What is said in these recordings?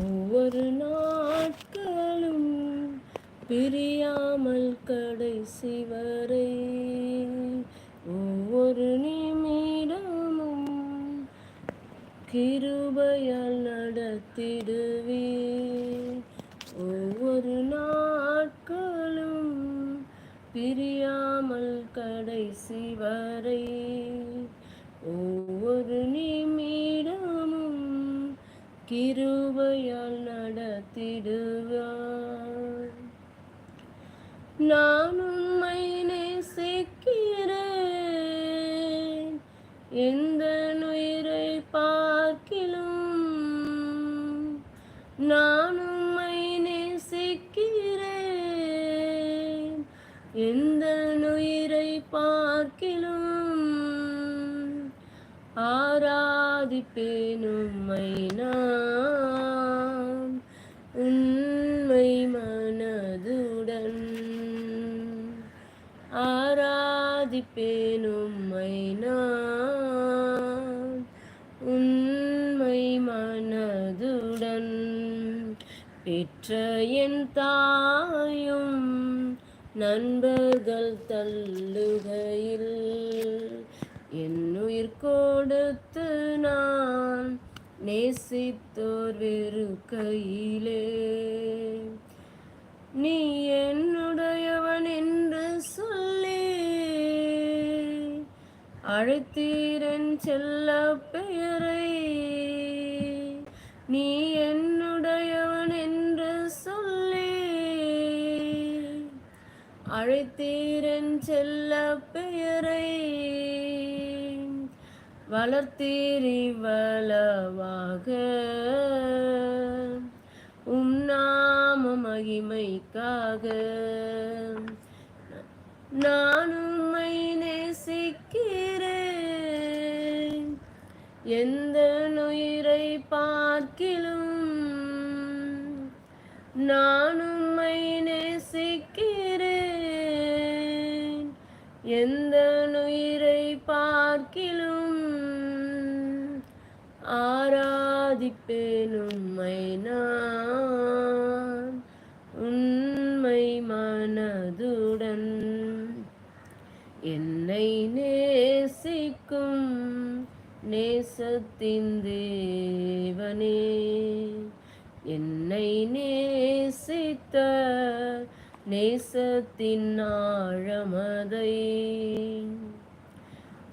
ஒவ்வொரு நாட்களும் பிரியாமல் கடைசி வரை ஒவ்வொரு நிமிடமும் கிருபையால் நடத்திடுவே ஒவ்வொரு நாட்களும் பிரியாமல் கடைசி வரை ஒவ்வொரு நிமிடமும் கிருபையால் நடத்திடுவார். நான் உண்மை நேசிக்கிறேன். எந்த உயிரை பார்க்கிலும் நான் உண்மை நேசிக்கிறேன். எந்த உயிரை பார்க்கிலும் ஆராதிப்பேன் உம்மை நான் உண்மை மனதுடன் ஆராதிப்பேன் உம்மை நான் உண்மை மனதுடன் பெற்ற என் தாயும் நண்பர்கள் தள்ளுகையில் என்னுயிர் கொடுத்து நான் நேசித்தோர் வெறுக்கையிலே. நீ என்னுடையவன் என்று சொல்லி. அழைத்தீரன் செல்ல பெயரை. நீ என்னுடையவன் என்று சொல்லி. அழைத்தீரன் செல்ல பெயரை. வளர்த்தீரி வளவாக உம் நாம மகிமைக்காக. நான் உம்மை நேசிக்கிறேன். எந்த நுயிரை பார்க்கிலும் நேசத்தின் தேவனே என்னை நேசித்த நேசத்தின் ஆழமதை.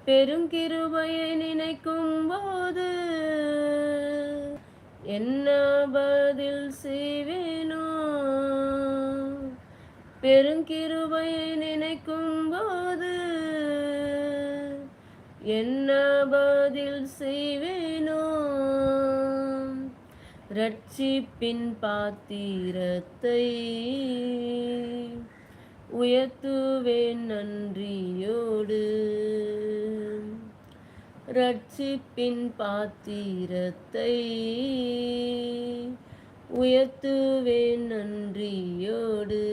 பெருங்கிருபையை நினைக்கும் போது என்ன பதில் செய்வேனோ? பெருங்கிருபையை நினைக்கும் போது என்ன பதில் செய்வேனோ ரட்சிப்பின் பாத்திரத்தை உயர்த்துவேன் நன்றியோடு. ரட்சிப்பின் பாத்திரத்தை உயர்த்துவேன் நன்றியோடு.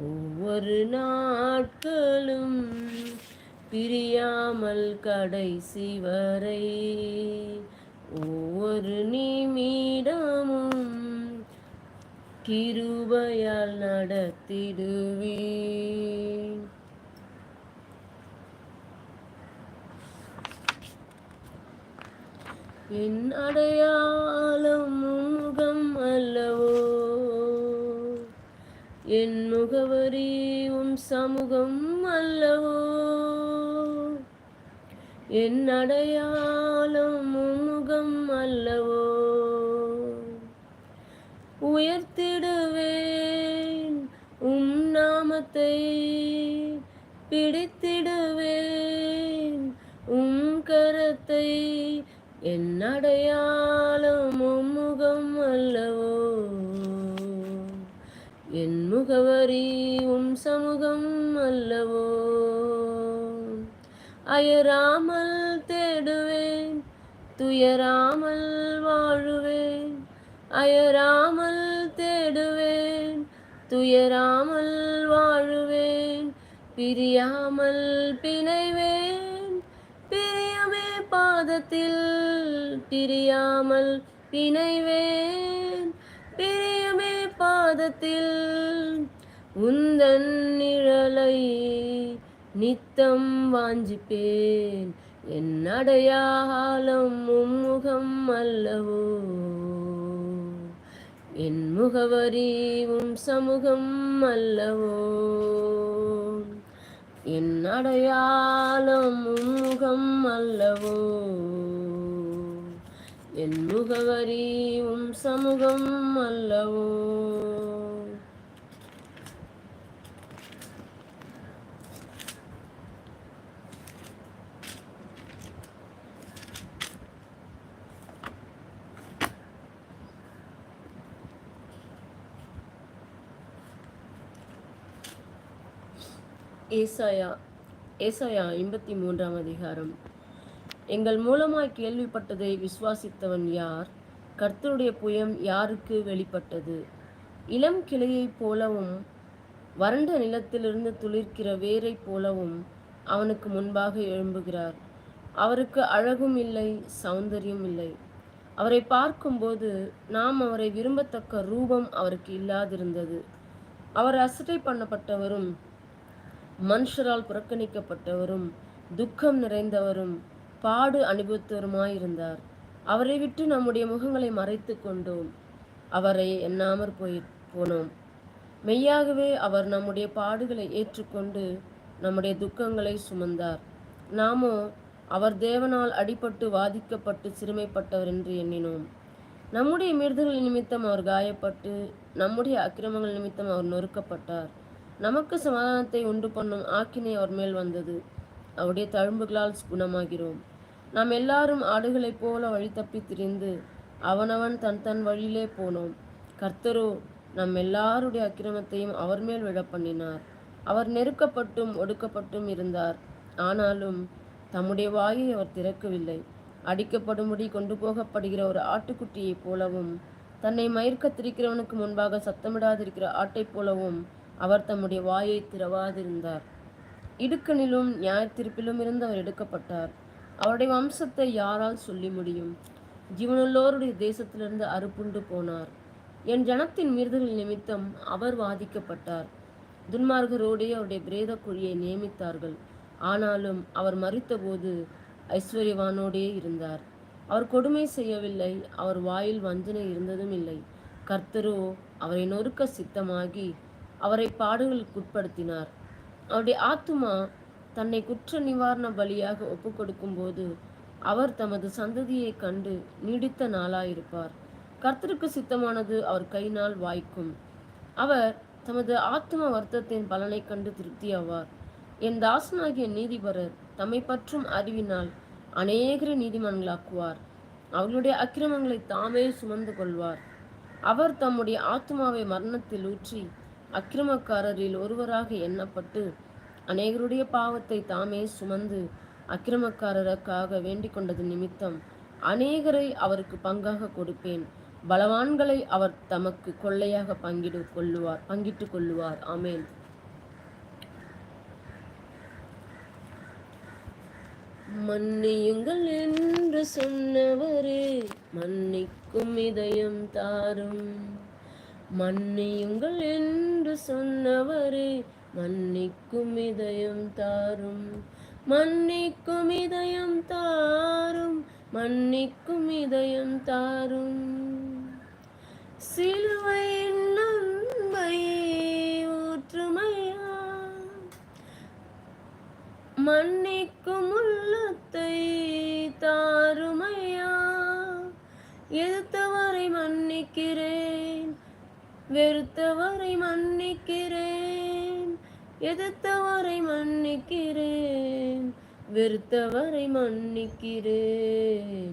ஒவ்வொரு நாட்களும் பிரியாமல் கடைசி வரை ஒவ்வொரு நிமிடமும் கிருபையால் நடத்திடுவேன். என் அடையாளம் முகம் அல்லவோ? என் முகவரி உன் சமூகம் அல்லவோ? என் அடையாளம் முகம் அல்லவோ? உயர்த்த அயராமல் தேடுவேன் துயராமல் வாழுவேன். அயராமல் தேடுவேன் துயராமல் வாழுவேன். பிரியாமல் பிணைவேன் பிரியமே பாதத்தில். பிரியாமல் பிணைவேன் பிரியமே பாதத்தில். உந்தன் நிழலை நித்தம் வாஞ்சிப்பேன். என் அடையாளம் உம்முகம் அல்லவோ? என் முகவரி உம் சமூகம் அல்லவோ? என் அடையாளம் உம்முகம் அல்லவோ? என் முகவரி உம் சமூகம் அல்லவோ? ஏசாயா ஏசாயா ஐம்பத்தி மூன்றாம் அதிகாரம். எங்கள் மூலமாய் கேள்விப்பட்டதை விசுவாசித்தவன் யார்? கர்த்தருடைய புயம் யாருக்கு வெளிப்பட்டது? இளம் கிளையைப் போலவும் வறண்ட நிலத்திலிருந்து துளிர்க்கிற வேரைப் போலவும் அவனுக்கு முன்பாக எழும்புகிறார். அவருக்கு அழகும் இல்லை சௌந்தரியம் இல்லை. அவரை பார்க்கும்போது நாம் அவரை விரும்பத்தக்க ரூபம் அவருக்கு இல்லாதிருந்தது. அவர் அசட்டை பண்ணப்பட்டவரும் மனுஷரால் புறக்கணிக்கப்பட்டவரும் துக்கம் நிறைந்தவரும் பாடு அனுபவித்தவருமாயிருந்தார் அவரை விட்டு நம்முடைய முகங்களை மறைத்து கொண்டோம். அவரை எண்ணாமற் போய் போனோம். மெய்யாகவே அவர் நம்முடைய பாடுகளை ஏற்றுக்கொண்டு நம்முடைய துக்கங்களை சுமந்தார். நாமோ அவர் தேவனால் அடிபட்டு வாதிக்கப்பட்டு சிறுமைப்பட்டவர் என்று எண்ணினோம். நம்முடைய மீறுதல்கள் நிமித்தம் அவர் காயப்பட்டு நம்முடைய அக்கிரமங்கள் நிமித்தம் அவர் நொறுக்கப்பட்டார். நமக்கு சமாதானத்தை உண்டு பண்ணும் ஆக்கினை அவர் மேல் வந்தது. அவருடைய தழும்புகளால் குணமாகிறோம். நாம் எல்லாரும் ஆடுகளைப் போல வழி தப்பி திரிந்து அவனவன் தன் தன் வழியிலே போனோம். கர்த்தரோ நம் எல்லாருடைய அக்கிரமத்தையும் அவர் மேல் விழ பண்ணினார். அவர் நெருக்கப்பட்டும் ஒடுக்கப்பட்டும் இருந்தார். ஆனாலும் தம்முடைய வாயை அவர் திறக்கவில்லை. அடிக்கப்படும்படி கொண்டு போகப்படுகிற ஒரு ஆட்டுக்குட்டியைப் போலவும் தன்னை மயிர்க்கத்திருக்கிறவனுக்கு முன்பாக சத்தமிடாதிருக்கிற ஆட்டைப் போலவும் அவர் தம்முடைய வாயை திறவாதிருந்தார். இடுக்கணிலும் நியாயத்திருப்பிலும் இருந்து அவர் எடுக்கப்பட்டார். அவருடைய வம்சத்தை யாரால் சொல்லி முடியும்? ஜீவனுள்ளோருடைய தேசத்திலிருந்து அறுப்புண்டு போனார். என் ஜனத்தின் மீறுதல் நிமித்தம் அவர் வாதிக்கப்பட்டார். துன்மார்கரோடே அவருடைய பிரேத குழியை நியமித்தார்கள். ஆனாலும் அவர் மறித்தபோது ஐஸ்வர்யவானோடே இருந்தார். அவர் கொடுமை செய்யவில்லை அவர் வாயில் வஞ்சனை இருந்ததும் இல்லை கர்த்தரோ அவரை நொறுக்க சித்தமாகி அவரை பாடுகளுக்கு உட்படுத்தினார். அவருடைய ஆத்துமா தன்னை குற்ற நிவாரண பலியாக ஒப்பு கொடுக்கும்போது அவர் தமது சந்ததியை கண்டு நீடித்த நாளாயிருப்பார். கர்த்தருக்கு சித்தமானது அவர் கையினால் வாய்க்கும். அவர் தமது ஆத்ம வருத்தத்தின் பலனை கண்டு திருப்தியாவார். என் தாசனாகிய நீதிபரர் தம்மை பற்றும் அறிவினால் அநேகரை நீதிமன்களாக்குவார். அவர்களுடைய அக்கிரமங்களை தாமே சுமந்து கொள்வார். அவர் தம்முடைய ஆத்மாவை மரணத்தில் ஊற்றி அக்கிரமக்காரரில் ஒருவராக எண்ணப்பட்டு அநேகருடைய பாவத்தை தாமே சுமந்து அக்கிரமக்காரருக்காக வேண்டிக் கொண்டது நிமித்தம் அநேகரை அவருக்கு பங்காக கொடுப்பேன். பலவான்களை அவர் தமக்கு கொள்ளையாக பங்கிடு கொள்ளுவார் பங்கிட்டு கொள்ளுவார். ஆமேன். மன்னியுங்கள் என்று சொன்னவரே மன்னிக்கும் இதயம் தாரும். மன்னியுங்கள் என்று சொன்னவரே மன்னிக்கும் இதயம் தாரும். மன்னிக்கும் இதயம் தாரும் மன்னிக்கும் இதயம் தாரும். சிலுவையின் நன்மை ஊற்றுமையா? மன்னிக்கும் உள்ளத்தை தாருமையா? எதிர்த்தவரை மன்னிக்கிறேன்? வெறுத்தவரை மன்னிக்கிறேன். எதிர்த்தவரை மன்னிக்கிறேன். வெறுத்தவரை மன்னிக்கிறேன்.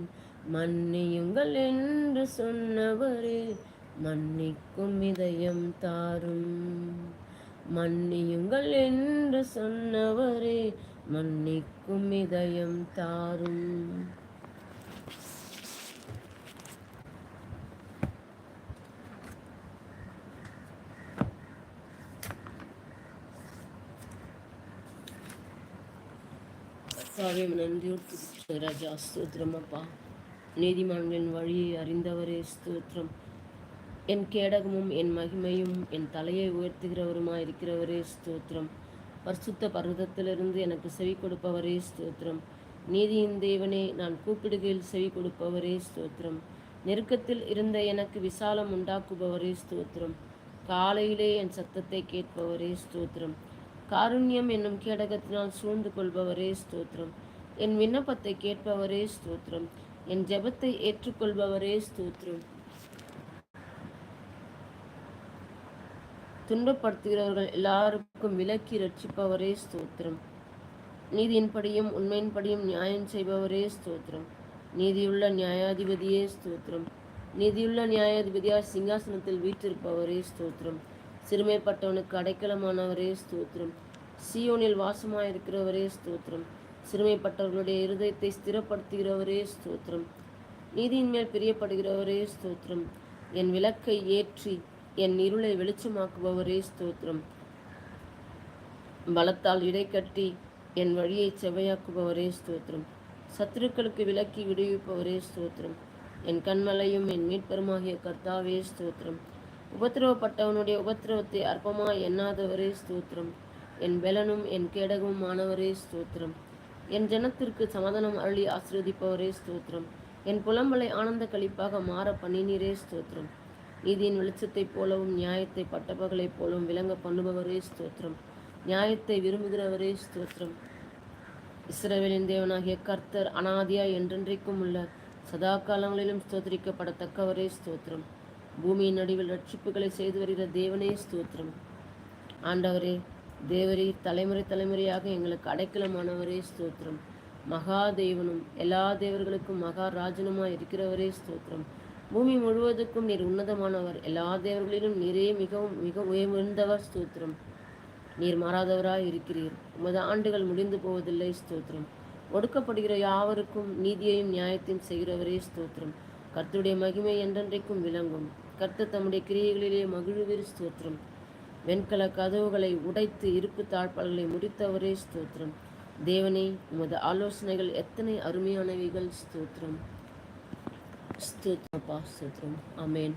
மன்னியுங்கள் என்று சொன்னவரே மன்னிக்கும் இதயம் தாரும். மன்னியுங்கள் என்று சொன்னவரே மன்னிக்கும் இதயம் தாரும். சாமி நன்றியோடு ராஜா ஸ்தோத்திரமப்பா நீதிமான்களின் வழியை அறிந்தவரே ஸ்தோத்திரம். என் கேடகமும் என் மகிமையும் என் தலையை உயர்த்துகிறவருமா இருக்கிறவரே ஸ்தோத்திரம். பரிசுத்த பர்வதத்திலிருந்து எனக்கு செவி கொடுப்பவரே ஸ்தோத்திரம். நீதியின் தேவனே நான் கூப்பிடுகையில் செவி கொடுப்பவரே ஸ்தோத்திரம். நெருக்கத்தில் இருந்த எனக்கு விசாலம் உண்டாக்குபவரே ஸ்தோத்திரம். காலையிலே என் சத்தத்தை கேட்பவரே ஸ்தோத்திரம். காருண்யம் என்னும் கேடகத்தினால் சூழ்ந்து கொள்பவரே ஸ்தோத்திரம். என் விண்ணப்பத்தை கேட்பவரே ஸ்தோத்திரம். என் ஜெபத்தை ஏற்றுக்கொள்பவரே ஸ்தோத்திரம். துன்பப்படுத்துகிறவர்கள் எல்லாருக்கும் விலக்கி ரட்சிப்பவரே ஸ்தோத்திரம். நீதியின்படியும் உண்மையின்படியும் நியாயம் செய்பவரே ஸ்தோத்திரம். நீதியுள்ள நியாயாதிபதியே ஸ்தோத்திரம். நீதியுள்ள நியாயாதிபதியார் சிங்காசனத்தில் வீற்றிருப்பவரே ஸ்தோத்திரம். சிறுமைப்பட்டவனுக்கு அடைக்கலமானவரே ஸ்தோத்திரம். சியோனில் வாசமாயிருக்கிறவரே ஸ்தோத்திரம். சிறுமைப்பட்டவர்களுடைய இருதயத்தை ஸ்திரப்படுத்துகிறவரே ஸ்தோத்திரம். நீதியின் மேல் பிரியப்படுகிறவரே ஸ்தோத்திரம். என் விளக்கை ஏற்றி என் இருளை வெளிச்சமாக்குபவரே ஸ்தோத்திரம். பலத்தால் இடை கட்டி என் வழியை செவையாக்குபவரே ஸ்தோத்திரம். சத்துருக்களுக்கு விலக்கி விடுவிப்பவரே ஸ்தோத்திரம். என் கண்மலையும் என் மீட்பருமாகிய கர்த்தாவே ஸ்தோத்திரம். உபத்திரவப்பட்டவனுடைய உபத்திரவத்தை அற்பமாய் எண்ணாதவரே ஸ்தோத்திரம். என் பலனும் என் கேடகமும் ஆனவரே ஸ்தோத்திரம். என் ஜனத்திற்கு சமாதானம் அருளி ஆசிர்வதிப்பவரே ஸ்தோத்திரம். என் புலம்பலை ஆனந்த கழிப்பாக மாற பண்ணினீரே ஸ்தோத்திரம். நீதியின் வெளிச்சத்தைப் போலவும் நியாயத்தை பட்டப்பகலைப் போலவும் விளங்க பண்ணுபவரே ஸ்தோத்திரம். நியாயத்தை விரும்புகிறவரே ஸ்தோத்திரம். இஸ்ரவேலின் தேவனாகிய கர்த்தர் அனாதியா என்றென்றைக்கும் உள்ள சதா காலங்களிலும் ஸ்தோத்திரிக்கப்படத்தக்கவரே ஸ்தோத்திரம். பூமியின் நடுவில் ரட்சிப்புகளை செய்து வருகிற தேவனே ஸ்தோத்திரம். ஆண்டவரே தேவரே தலைமுறை தலைமுறையாக எங்களுக்கு அடைக்கலமானவரே ஸ்தோத்திரம். மகா தேவனும் எல்லா தேவர்களுக்கும் மகா ராஜனுமாய் இருக்கிறவரே ஸ்தோத்திரம். பூமி முழுவதுக்கும் நீர் உன்னதமானவர். எல்லா தேவர்களிலும் நீரே மிகவும் மிக உயர்ந்தவர் ஸ்தோத்திரம். நீர் மாறாதவராய் இருக்கிறீர். உமது ஆண்டுகள் முடிந்து போவதில்லை ஸ்தோத்திரம். ஒடுக்கப்படுகிற யாவருக்கும் நீதியையும் நியாயத்தையும் செய்கிறவரே ஸ்தோத்திரம். கர்த்துடைய மகிமை என்றென்றைக்கும் விளங்கும். கர்த்தர் தம்முடைய கிரியைகளிலே மகிழ்வீர் ஸ்தோத்திரம். வெண்கல கதவுகளை உடைத்து இருப்பு தாழ்பால்களை முடித்தவரே ஸ்தோத்திரம். தேவனே உமது ஆலோசனைகள் எத்தனை அருமையானவைகள் ஸ்தோத்திரம். ஸ்தோத்திரப்பா ஸ்தோத்திரம். அமேன்